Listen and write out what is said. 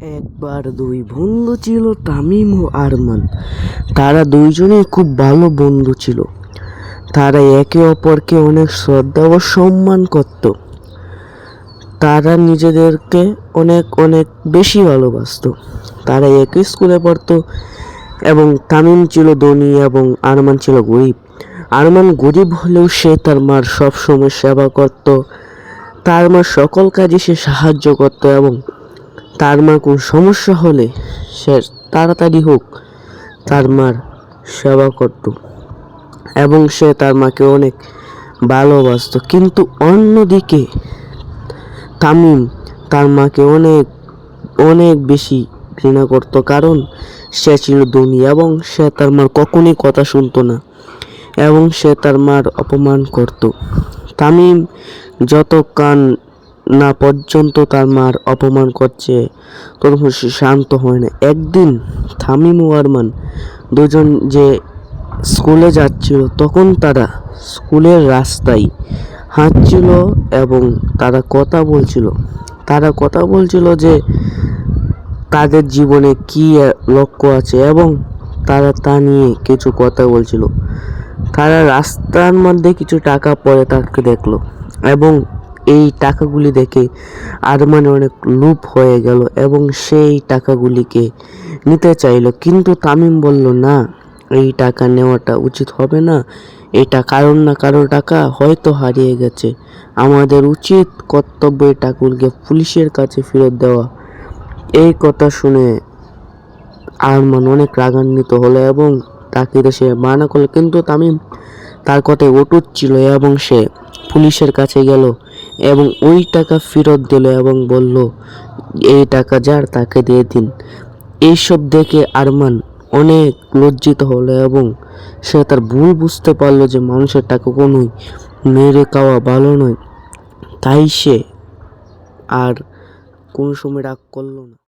একবার দুই বন্ধু ছিল তামিম ও আরমান। তারা দুইজনেই খুব ভালো বন্ধু ছিল। তারা একে অপরকে অনেক শ্রদ্ধা ও সম্মান করত। তারা নিজেদেরকে অনেক অনেক বেশি ভালোবাসতো। তারা একই স্কুলে পড়তো এবং তামিম ছিল ধনী এবং আরমান ছিল গরিব। আরমান গরিব হলেও সে তার মার সবসময় সেবা করত। তার মার সকল কাজে সে সাহায্য করত এবং তার মা কোনো সমস্যা হলে সে তাড়াতাড়ি হোক, তার মার সেবা করত এবং সে তার মাকে অনেক ভালোবাসতো। কিন্তু অন্যদিকে তামিম তার মাকে অনেক অনেক বেশি ঘৃণা করত। কারণ সে ছিল ধনী এবং সে তার মার কখনই কথা শুনতো না এবং সে তার মার অপমান করত। তামিম যত কান না পর্যন্ত তার মার অপমান করছে। ততক্ষণ সে শান্ত হয় না। একদিন থামিম ও আরমান দুজন যে স্কুলে যাচ্ছিল, তখন তারা স্কুলের রাস্তায় হাঁটছিল এবং তারা কথা বলছিল। তারা কথা বলছিল যে তাদের জীবনে কী লক্ষ্য আছে এবং তারা তা নিয়ে কিছু কথা বলছিল। তারা রাস্তার মধ্যে কিছু টাকা পড়ে তাকে দেখল এবং এই টাকাগুলি দেখে আরমান অনেক লুপ হয়ে গেল এবং সেই টাকাগুলিকে নিতে চাইলো। কিন্তু তামিম বলল, না, এই টাকা নেওয়াটা উচিত হবে না। এটা কারণ না কারোর টাকা হয়তো হারিয়ে গেছে। আমাদের উচিত কর্তব্য এই টাকাগুলিকে পুলিশের কাছে ফেরত দেওয়া। এই কথা শুনে আরমান অনেক রাগান্বিত হলো এবং তাকে সে মানা করল। কিন্তু তামিম তার কথায় অটুট ছিল এবং সে পুলিশের কাছে গেল। এবং ওই টাকা ফেরত দিল এবং বলল, এই টাকা যার, তাকে দিয়ে দিন। এইসব দেখে আরমান অনেক লজ্জিত হলো এবং সে তার ভুল বুঝতে পারল যে মানুষের টাকা কোনোই মেরে খাওয়া ভালো নয়। তাই সে আর কোনো সময় রাগ করল না।